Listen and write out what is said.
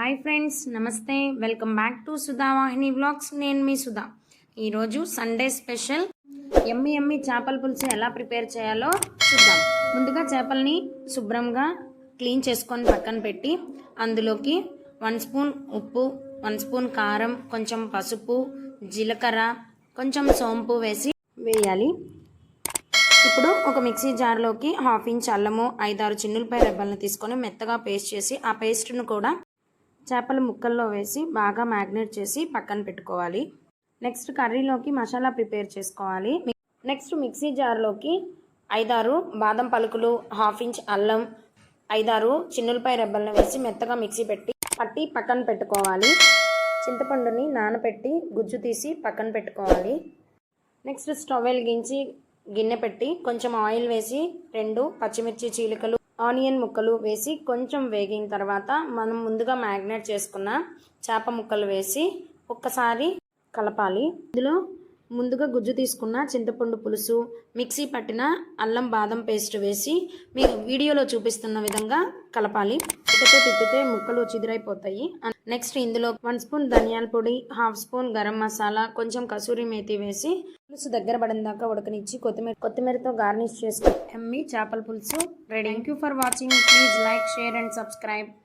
Hi friends నమస్తే. Welcome back to Sudhavahini vlogs నేను మీ సుధా. ఈరోజు సండే స్పెషల్. ఎమ్మి ఎమ్మి చేపల పులుసు ఎలా ప్రిపేర్ చేయాలో చూద్దాం. ముందుగా చేపల్ని శుభ్రంగా క్లీన్ చేసుకొని పక్కన పెట్టి అందులోకి వన్ స్పూన్ ఉప్పు వన్ స్పూన్ కారం కొంచెం పసుపు జీలకర్ర కొంచెం సోంపు వేసి వేయాలి. ఇప్పుడు ఒక మిక్సీ జార్లోకి హాఫ్ ఇంచ్ అల్లము ఐదారు చిన్నులపై రెబ్బలను తీసుకొని మెత్తగా పేస్ట్ చేసి ఆ పేస్ట్ను కూడా చేపల ముక్కల్లో వేసి బాగా మ్యాగ్నేట్ చేసి పక్కన పెట్టుకోవాలి. నెక్స్ట్ కర్రీలోకి మసాలా ప్రిపేర్ చేసుకోవాలి. నెక్స్ట్ మిక్సీ జార్లోకి ఐదారు బాదం పలుకులు హాఫ్ ఇంచ్ అల్లం ఐదారు చిన్నులపై రెబ్బలను వేసి మెత్తగా మిక్సీ పెట్టి పట్టి పక్కన పెట్టుకోవాలి. చింతపండుని నానబెట్టి గుజ్జు తీసి పక్కన పెట్టుకోవాలి. నెక్స్ట్ స్టవ్ వెలిగించి గిన్నె పెట్టి కొంచెం ఆయిల్ వేసి రెండు పచ్చిమిర్చి చీలికలు ఆనియన్ ముక్కలు వేసి కొంచెం వేగిన తర్వాత మనం ముందుగా మ్యాగ్నేట్ చేసుకున్న చేప ముక్కలు వేసి ఒక్కసారి కలపాలి. ఇందులో ముందుగా గుజ్జు తీసుకున్న చింతపండు పులుసు మిక్సీ పట్టిన అల్లం బాదం పేస్ట్ వేసి మీరు వీడియోలో చూపిస్తున్న విధంగా కలపాలి. తిప్పితే తిప్పితే ముక్కలు చిదిరైపోతాయి. నెక్స్ట్ ఇందులో వన్ స్పూన్ ధనియాల పొడి హాఫ్ స్పూన్ గరం మసాలా కొంచెం కసూరి మేతి వేసి పులుసు దగ్గర పడిన దాకా ఉడకనిచ్చి కొత్తిమీర కొత్తిమీరతో గార్నిష్ చేసుకుని ఎమ్మి చేపల పులుసు ready. Thank you for watching. Please like share and subscribe.